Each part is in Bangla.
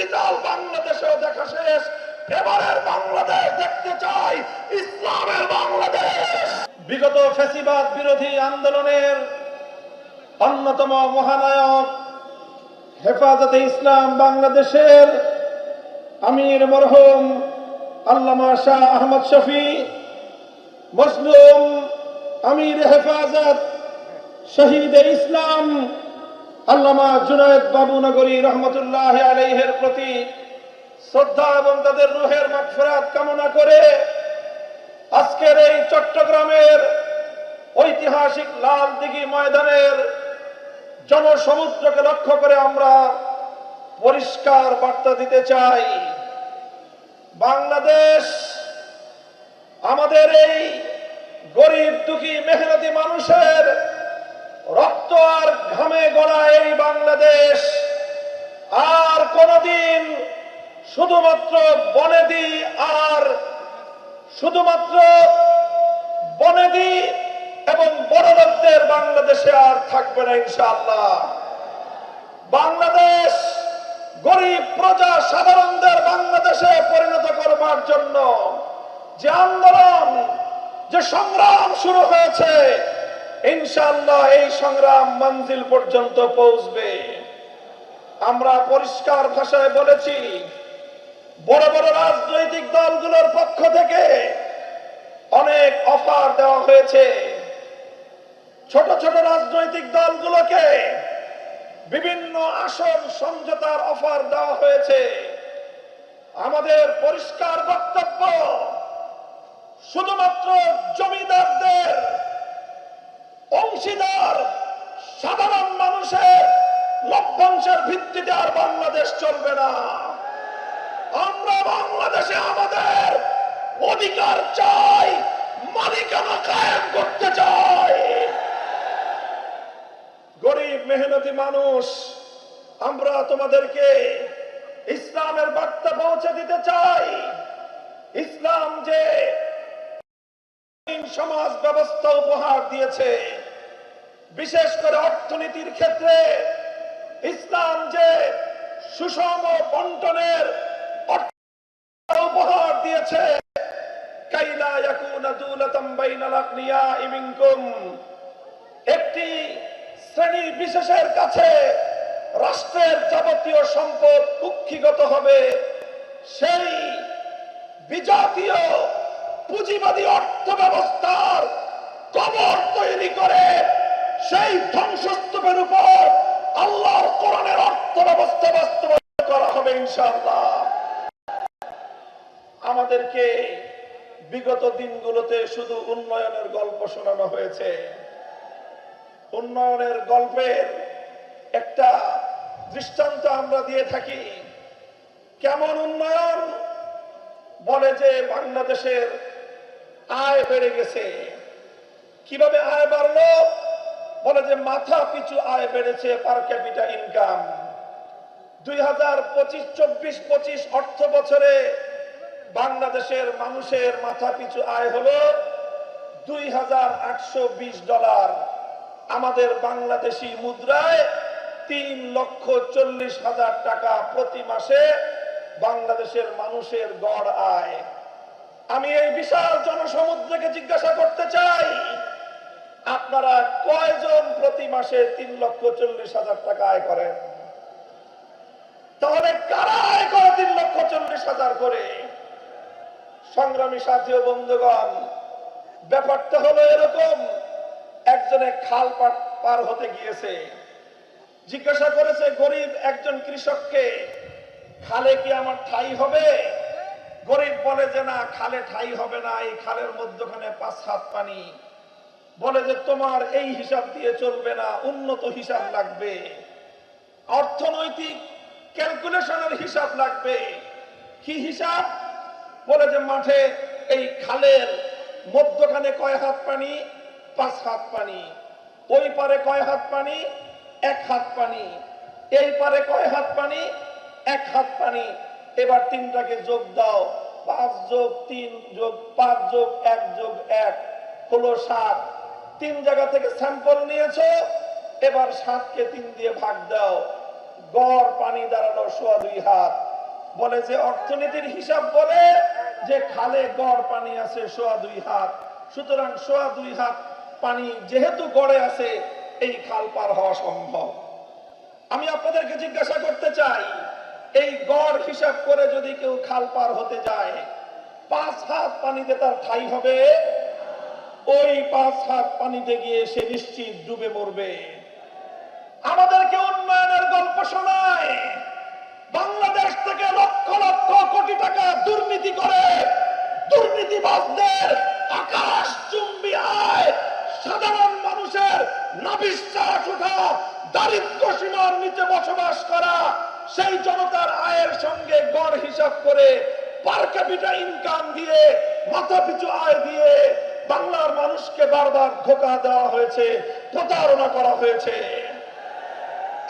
ডিজিটাল বাংলাদেশেও দেখা শেষ। এবারের বাংলাদেশ দেখতে চাই ইসলামের বাংলাদেশ। বিগত ফ্যাসিবাদ বিরোধী আন্দোলনের অন্যতম মহানায়ক হেফাজতে ইসলাম বাংলাদেশের আমির মরহুম আল্লামা শাহ আহমদ শফি মজলুম আমির হেফাজত শহীদ ইসলাম আল্লামা জুনায়দ বাবু নগরী রহমতুল্লাহ আলাইহের প্রতি শ্রদ্ধা এবং তাদের রুহের মাগফিরাত কামনা করে আজকের এই চট্টগ্রামের ঐতিহাসিক লাল দিঘি ময়দানের জনসমুদ্রকে লক্ষ্য করে আমরা পরিষ্কার বার্তা দিতে চাই। বাংলাদেশ আমাদের এই গরিব দুঃখী, মেহনতি মানুষের রক্ত আর গড়া এই বাংলাদেশ আর কোনদিন শুধুমাত্র বনেদি আর শুধুমাত্র বনেদি এবং বড়লোকদের বাংলাদেশে আর থাকবে না ইনশাআল্লাহ। বাংলাদেশ গরিব প্রজা সাধারণদের বাংলাদেশে পরিণত করবার জন্য যে আন্দোলন, যে সংগ্রাম শুরু হয়েছে ইনশাআল্লাহ এই সংগ্রাম মঞ্জিল পর্যন্ত পৌঁছবে। আমরা পরিষ্কার ভাষায় বলেছি, বড় বড় রাজনৈতিক দলগুলোর পক্ষ থেকে অনেক অফার দেওয়া হয়েছে। ছোট ছোট রাজনৈতিক দলগুলোকে বিভিন্ন আসন সমঝোতার অফার দেওয়া হয়েছে। আমাদের পরিষ্কার বক্তব্য শুধুমাত্র জমিদারদের অংশীদার সাধারণ মানুষের লভ্যাংশের ভিত্তিতে আর বাংলাদেশ চলবে না। আমরা বাংলাদেশে আমাদের অধিকার চাই, মালিকানা কায়েম করতে চাই। গরিব, মেহনতি মানুষ, আমরা তোমাদেরকে ইসলামের বার্তা পৌঁছে দিতে চাই। ইসলাম যে সমাজ ব্যবস্থা উপহার দিয়েছে, বিশেষ করে অর্থনীতির ক্ষেত্রে ইসলাম যে সুষম বন্টনের উপহার দিয়েছে একটি শ্রেণি বিশেষের কাছে রাষ্ট্রের যাবতীয় সম্পদ কুক্ষিগত হবে। সেই বিজাতীয় পুঁজিবাদী অর্থ ব্যবস্থার কবর তৈরি করে সেই ধ্বংসস্তূপের উপর আল্লাহর কোরআনের অর্থ ব্যবস্থা বাস্তবায়ন করা হবে ইনশাআল্লাহ। আমাদেরকে বিগত দিনগুলোতে শুধু উন্নয়নের গল্প শোনানো হয়েছে। উন্নয়নের গল্পের একটা দৃষ্টান্ত আমরা দিয়ে থাকি। কেমন উন্নয়ন? বলে যে বাংলাদেশের আয় বেড়ে গেছে। কীভাবে আয় বাড়লো? বলে যে মাথা পিছু আয় বেড়েছে পার ক্যাপিটা ইনকাম দুই হাজার পঁচিশ, চব্বিশ, পঁচিশ অর্থ বছরে বাংলাদেশের মানুষের মাথা পিছু আয় হলো দুই হাজার আটশো বিশ ডলার। আমাদের বাংলাদেশি মুদ্রায় তিন লক্ষ চল্লিশ হাজার টাকা প্রতি মাসে বাংলাদেশের মানুষের গড় আয়। আমি এই বিশাল জনসমুদ্রকে জিজ্ঞাসা করতে চাই আপনারা কয়জন প্রতি মাসে তিন লক্ষ চল্লিশ হাজার টাকা আয় করেন? তাহলে কারা আয় করে তিন লক্ষ চল্লিশ হাজার করে? সংগ্রামী সাথী ও বন্ধুগণ, ব্যাপারটা হলো এরকম, একজনে খাল পার- হতে গিয়েছে। জিজ্ঞাসা করেছে, গরিব একজন কৃষককে খালে কি আমার ঠাই হবে? গরিব বলে যে, না, খালে ঠাই হবে না, এই খালের মধ্যখানে পাঁচ হাত পানি। বলে যে তোমার এই হিসাব দিয়ে চলবে না, উন্নত হিসাব লাগবে। অর্থনৈতিক ক্যালকুলেশনের হিসাব লাগবে। কি হিসাব? বলে যে মাঠে এই খালের মধ্যখানে কয় হাত পানি? পাঁচ হাত পানি। ওই পারে কয় হাত পানি? এক হাত পানি। এই পারে কয় হাত পানি? এক হাত পানি। এবার তিনটাকে যোগ দাও। পাঁচ যোগ তিন যোগ, পাঁচ যোগ এক যোগ এক হলো সাত। তিন জায়গা থেকে স্যাম্পল নিয়েছো? এবার সাতকে তিন দিয়ে ভাগ দাও। গড় পানি দাঁড়াল সোয়া দুই হাত। বলে যে অর্থনীতির হিসাব বলে যে খালে গড় পানি আছে সোয়া দুই হাত। সুতরাং সোয়া দুই হাত পানি যেহেতু গড়ে আছে, এই খাল পার হওয়া সম্ভব। আমি আপনাদেরকে জিজ্ঞাসা করতে চাই, এই গড় হিসাব করে যদি কেউ খাল পার হতে যায়, পাঁচ হাত পানিতে তার ঠাই হবে? ওই পাঁচ হাত পানিতে গিয়ে সে নিশ্চিত ডুবে মরবে। আমাদেরকে উন্নয়নের গল্প শোনায়। বাংলাদেশ থেকে লক্ষ লক্ষ কোটি টাকা দুর্নীতি করে দুর্নীতিবাজদের আকাশ চুম্বি আয়। সাধারণ মানুষের নাবিশ্বাস ওঠা, দারিদ্র সীমার নিচে বসবাস করা, সেই জনতার আয়ের সঙ্গে গড় হিসাব করে পার ক্যাপিটা ইনকাম দিয়ে মাথা পিছু আয় দিয়ে বাংলার মানুষকে বারবার ধোকা দেওয়া হয়েছে, প্রতারণা করা হয়েছে।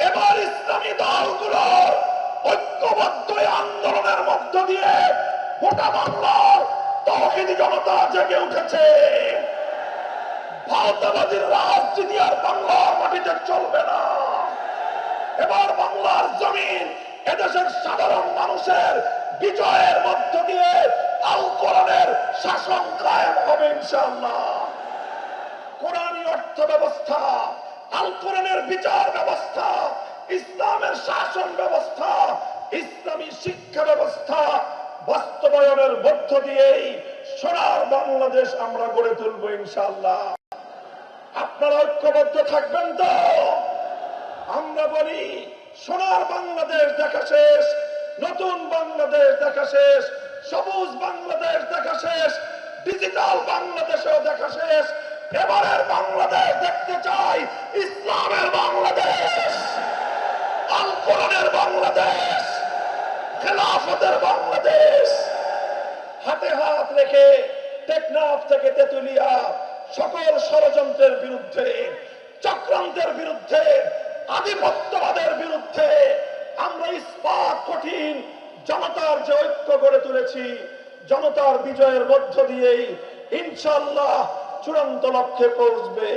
এবার ইসলামী দলগুলোর ঐক্যবদ্ধ আন্দোলনের মধ্য দিয়ে গোটা বাংলার তহিদি জনতা জেগে উঠেছে। ভারতবাদীর রাজনীতি আর বাংলার মাটিতে চলবে না। এবার বাংলার জমিন এদেশের সাধারণ মানুষের বিজয়ের মধ্য দিয়ে আল কোরআনের শাসন কায়েম হবে ইনশাআল্লাহ। কোরআনী অর্থ ব্যবস্থা আল কোরআনের বিচার ব্যবস্থা, ইসলামের শাসন ব্যবস্থা, ইসলামী শিক্ষা ব্যবস্থা বাস্তবায়নের মধ্য দিয়েই সোনার বাংলাদেশ আমরা গড়ে তুলবো ইনশাআল্লাহ। আপনারা ঐক্যবদ্ধ থাকবেন তো? আমরা বলি, সোনার বাংলাদেশ দেখা শেষ নতুন বাংলাদেশ দেখা শেষ, সবুজ বাংলাদেশ দেখা শেষ ডিজিটাল বাংলাদেশেও দেখা শেষ। এবারের বাংলাদেশ দেখতে চাই, ইসলামের বাংলাদেশ আল কোরআনের বাংলাদেশ, খেলাফতের বাংলাদেশ। হাতে হাত রেখে টেকনাফ থেকে তেতুলিয়া, সকল ষড়যন্ত্রের বিরুদ্ধে, চক্রান্তের বিরুদ্ধে, আধিপত্যবাদের বিরুদ্ধে আমরা ইস্পাত কঠিন জনতার যে ঐক্য গড়ে তুলেছি, জনতার বিজয়ের মধ্য দিয়েই ইনশাল্লাহ চূড়ান্ত লক্ষ্যে পৌঁছবে।